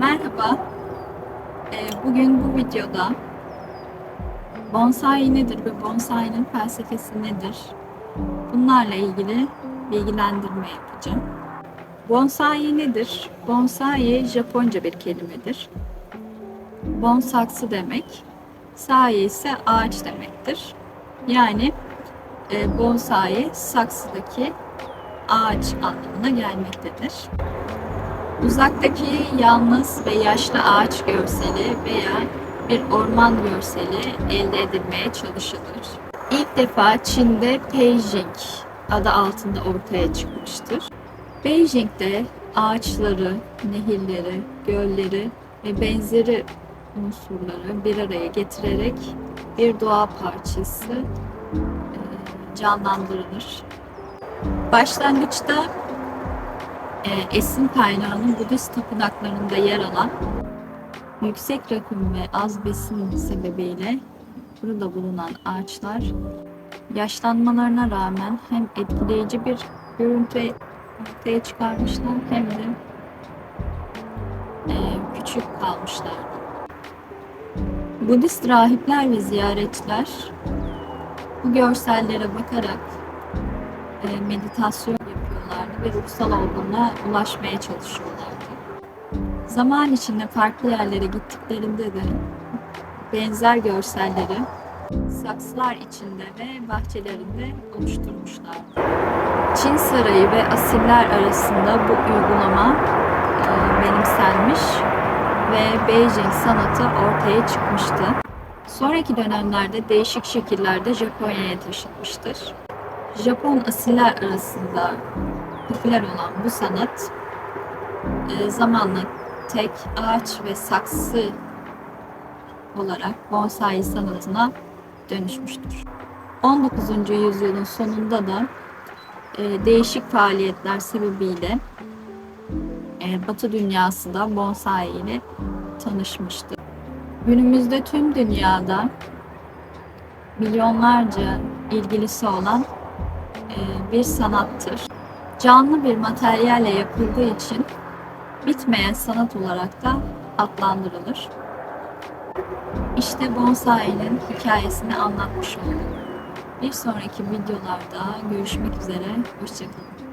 Merhaba. Ee, Bugün bu videoda bonsai nedir ve bonsainin felsefesi nedir? Bunlarla ilgili bilgilendirme yapacağım. Bonsai nedir? Bonsai Japonca bir kelimedir. Bon saksı demek, sai ise ağaç demektir. Yani e, bonsai saksıdaki ağaç anlamına gelmektedir. Uzaktaki yalnız ve yaşlı ağaç görseli veya bir orman görseli elde edilmeye çalışılır. İlk defa Çin'de Beijing adı altında ortaya çıkmıştır. Beijing'de ağaçları, nehirleri, gölleri ve benzeri unsurları bir araya getirerek bir doğa parçası e, canlandırılır. Başlangıçta e, esin kaynağının Budist tapınaklarında yer alan yüksek rakım ve az besin sebebiyle burada bulunan ağaçlar yaşlanmalarına rağmen hem etkileyici bir görüntü ortaya çıkarmışlar hem de e, küçük kalmışlar. Budist rahipler ve ziyaretçiler bu görsellere bakarak e, meditasyon yapıyorlardı ve ruhsal olgunluğa ulaşmaya çalışıyorlardı. Zaman içinde farklı yerlere gittiklerinde de benzer görselleri saksılar içinde ve bahçelerinde oluşturmuşlardı. Çin Sarayı ve asiller arasında bu uygulama e, benimsenmiş ve Beijing sanatı ortaya çıkmıştı. Sonraki dönemlerde değişik şekillerde Japonya'ya taşınmıştır. Japon asiller arasında popüler olan bu sanat e, zamanla tek ağaç ve saksı olarak bonsai sanatına dönüşmüştür. 19. yüzyılın sonunda da e, değişik faaliyetler sebebiyle e, Batı dünyası da bonsai ile tanışmıştı. Günümüzde tüm dünyada milyonlarca ilgilisi olan e, bir sanattır. Canlı bir materyalle yapıldığı için bitmeyen sanat olarak da adlandırılır. İşte bonsai'nin hikayesini anlatmış olduk. Bir sonraki videolarda görüşmek üzere, hoşçakalın.